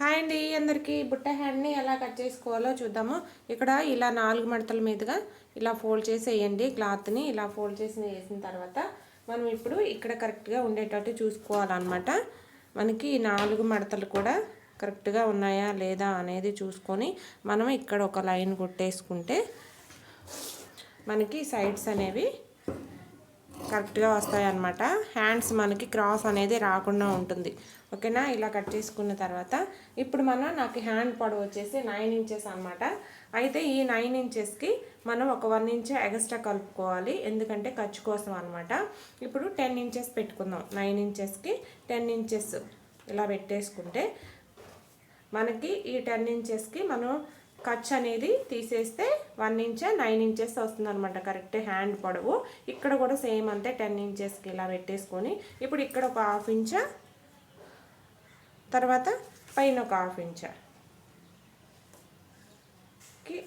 Hi అండి అందరికీ బుట్ట హ్యాండ్ని ఎలా కట్ చేసుకోవాలో చూద్దాము. ఇక్కడ ఇలా నాలుగు మడతల మీదుగా ఇలా ఫోల్డ్ చేసి వేయండి క్లాత్ని ఇలా ఫోల్డ్ చేసి వేసిన తర్వాత మనం ఇప్పుడు ఇక్కడ కరెక్ట్గా ఉండేటట్టు చూసుకోవాలన్నమాట. మనకి నాలుగు మడతలు కూడా కరెక్ట్గా ఉన్నాయా లేదా అనేది చూసుకొని మనం ఇక్కడ ఒక లైన్ కొట్టేసుకుంటే మనకి సైడ్స్ అనేవి కరెక్ట్గా వస్తాయి అన్నమాట హ్యాండ్స్ మనకి క్రాస్ అనేది రాకుండా ఉంటుంది. ఓకేనా? ఇలా కట్ చేసుకున్న తర్వాత ఇప్పుడు మనం నాకు హ్యాండ్ పొడవు వచ్చేసి నైన్ ఇంచెస్ అనమాట అయితే ఈ నైన్ ఇంచెస్కి మనం ఒక వన్ ఇంచ్ ఎక్స్ట్రా కలుపుకోవాలి. ఎందుకంటే ఖర్చు కోసం అనమాట ఇప్పుడు టెన్ ఇంచెస్ పెట్టుకుందాం. నైన్ ఇంచెస్కి టెన్ ఇంచెస్ ఇలా పెట్టేసుకుంటే మనకి ఈ టెన్ ఇంచెస్కి మనం ఖర్చు అనేది తీసేస్తే వన్ ఇంచ్ నైన్ ఇంచెస్ వస్తుంది అనమాట కరెక్ట్ హ్యాండ్ పొడవు. ఇక్కడ కూడా సేమ్ అంతే టెన్ ఇంచెస్కి ఇలా పెట్టేసుకొని ఇప్పుడు ఇక్కడ ఒక హాఫ్ ఇంచ్ తర్వాత పైన ఒక హాఫ్ ఇంచ్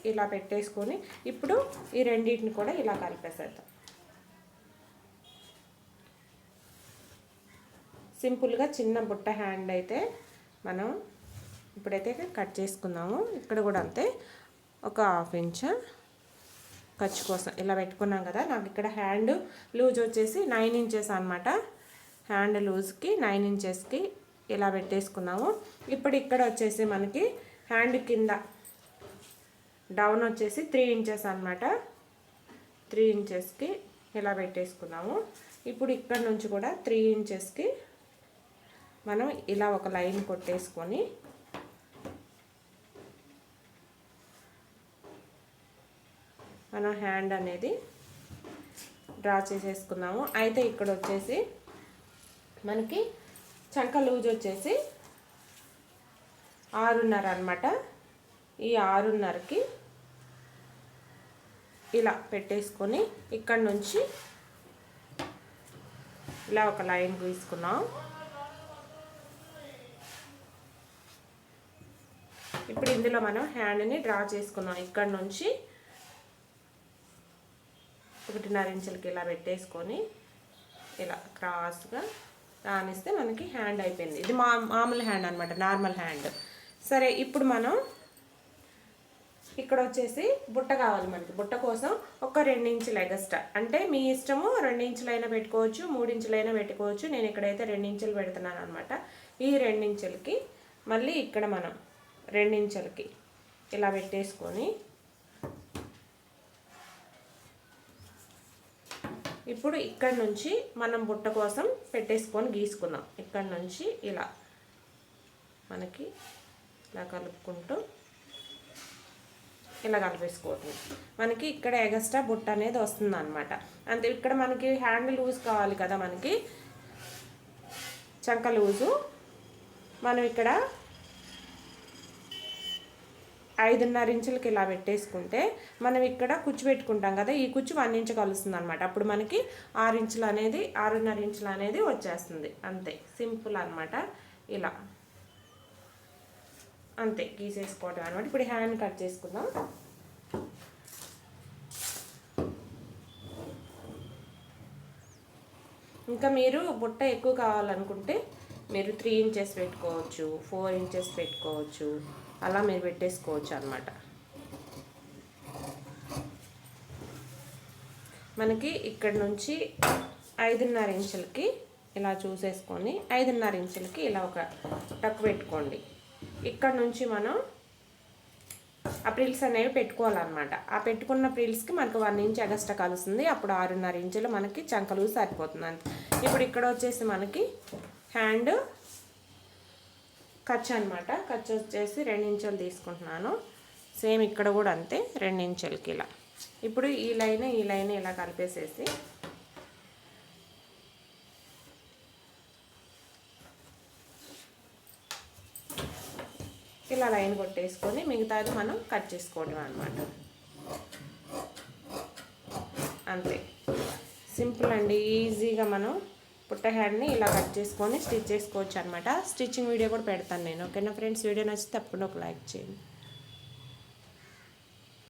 ఇలా పెట్టేసుకొని ఇప్పుడు ఈ రెండింటిని కూడా ఇలా కలిపేసేద్దాం. సింపుల్గా చిన్న బుట్ట హ్యాండ్ అయితే మనం ఇప్పుడైతే కట్ చేసుకుందాము ఇక్కడ కూడా అంతే. ఒక హాఫ్ ఇంచ్ ఖర్చు కోసం ఇలా పెట్టుకున్నాం కదా. నాకు ఇక్కడ హ్యాండ్ లూజ్ వచ్చేసి నైన్ ఇంచెస్ అనమాట హ్యాండ్ లూజ్కి నైన్ ఇంచెస్కి ఇలా పెట్టేసుకున్నాము. ఇప్పుడు ఇక్కడ వచ్చేసి మనకి హ్యాండ్ కింద డౌన్ వచ్చేసి త్రీ ఇంచెస్ అనమాట త్రీ ఇంచెస్కి ఇలా పెట్టేసుకున్నాము. ఇప్పుడు ఇక్కడ నుంచి కూడా త్రీ ఇంచెస్కి మనం ఇలా ఒక లైన్ కొట్టేసుకొని మనం హ్యాండ్ అనేది డ్రా చేసేసుకున్నాము. అయితే ఇక్కడ వచ్చేసి మనకి చంక లూజ్ వచ్చేసి ఆరున్నర అనమాట ఈ ఆరున్నరకి ఇలా పెట్టేసుకొని ఇక్కడ నుంచి ఇలా ఒక లైన్ గీసుకున్నాం. ఇప్పుడు ఇందులో మనం హ్యాండ్ని డ్రా చేసుకున్నాం. ఇక్కడ నుంచి ఒకటిన్నర ఇంచులకి ఇలా పెట్టేసుకొని ఇలా క్రాస్గా రానిస్తే మనకి హ్యాండ్ అయిపోయింది. ఇది మా మామూలు హ్యాండ్ అనమాట నార్మల్ హ్యాండ్. సరే ఇప్పుడు మనం ఇక్కడ వచ్చేసి బుట్ట కావాలి మనకి. బుట్ట కోసం ఒక ఇంచుల ఎగస్ట్రా. అంటే మీ ఇష్టము ఇంచులైనా పెట్టుకోవచ్చు ఇంచులైనా పెట్టుకోవచ్చు. నేను ఇక్కడైతే రెండించులు పెడుతున్నాను అనమాట ఈ రెండించులకి మళ్ళీ ఇక్కడ మనం రెండించులకి ఇలా పెట్టేసుకొని ఇప్పుడు ఇక్కడ నుంచి మనం బుట్ట కోసం పెట్టేసుకొని గీసుకుందాం. ఇక్కడ నుంచి ఇలా మనకి ఇలా కలుపుకుంటూ ఇలా కలిపేసుకోవటం. మనకి ఇక్కడ ఎగస్ట్రా బుట్ట అనేది వస్తుంది అనమాట అంతే ఇక్కడ మనకి హ్యాండ్ లూజ్ కావాలి కదా మనకి. చంక లూజు. మనం ఇక్కడ ఐదున్నర ఇంచులకి ఇలా పెట్టేసుకుంటే మనం ఇక్కడ కుచ్చు పెట్టుకుంటాం కదా ఈ కుచ్చు వన్ ఇంచు కలుస్తుంది అనమాట అప్పుడు మనకి ఆరు ఇంచులు అనేది ఆరున్నర ఇంచులు అనేది వచ్చేస్తుంది. అంతే సింపుల్ అనమాట ఇలా. అంతే గీసేసుకోవటం అనమాట ఇప్పుడు హ్యాండ్ కట్ చేసుకుందాం. ఇంకా మీరు బుట్ట ఎక్కువ కావాలనుకుంటే మీరు త్రీ ఇంచెస్ పెట్టుకోవచ్చు ఫోర్ ఇంచెస్ పెట్టుకోవచ్చు. అలా మీరు పెట్టేసుకోవచ్చు అనమాట మనకి ఇక్కడ నుంచి ఐదున్నర ఇంచులకి ఇలా చూసేసుకొని ఐదున్నర ఇంచులకి ఇలా ఒక టక్ పెట్టుకోండి. ఇక్కడ నుంచి మనం ఆ ప్రిల్స్ అనేవి పెట్టుకోవాలన్నమాట. ఆ పెట్టుకున్న ప్రిల్స్కి మనకు వన్ ఇంచ్ ఎగస్ట్రా కలుస్తుంది. అప్పుడు ఆరున్నర ఇంచులు మనకి చంకలు సరిపోతుంది ఇప్పుడు ఇక్కడ వచ్చేసి మనకి హ్యాండ్ ఖర్చు అనమాట ఖర్చు వచ్చేసి రెండించెలు తీసుకుంటున్నాను. సేమ్ ఇక్కడ కూడా అంతే రెండించెలకి ఇలా ఇప్పుడు ఈ లైన్ ఈ లైన్ ఇలా కలిపేసేసి. ఇలా లైన్ కొట్టేసుకొని మిగతాది మనం కట్ చేసుకోవడం అనమాట అంతే. సింపుల్ అండి ఈజీగా మనం పుట్ట హ్యాండ్ని ఇలా కట్ చేసుకొని స్టిచ్ చేసుకోవచ్చు అనమాట స్టిచ్చింగ్ వీడియో కూడా పెడతాను నేను. ఓకేనా ఫ్రెండ్స్? వీడియో నచ్చితే తప్పకుండా ఒక లైక్ చేయండి.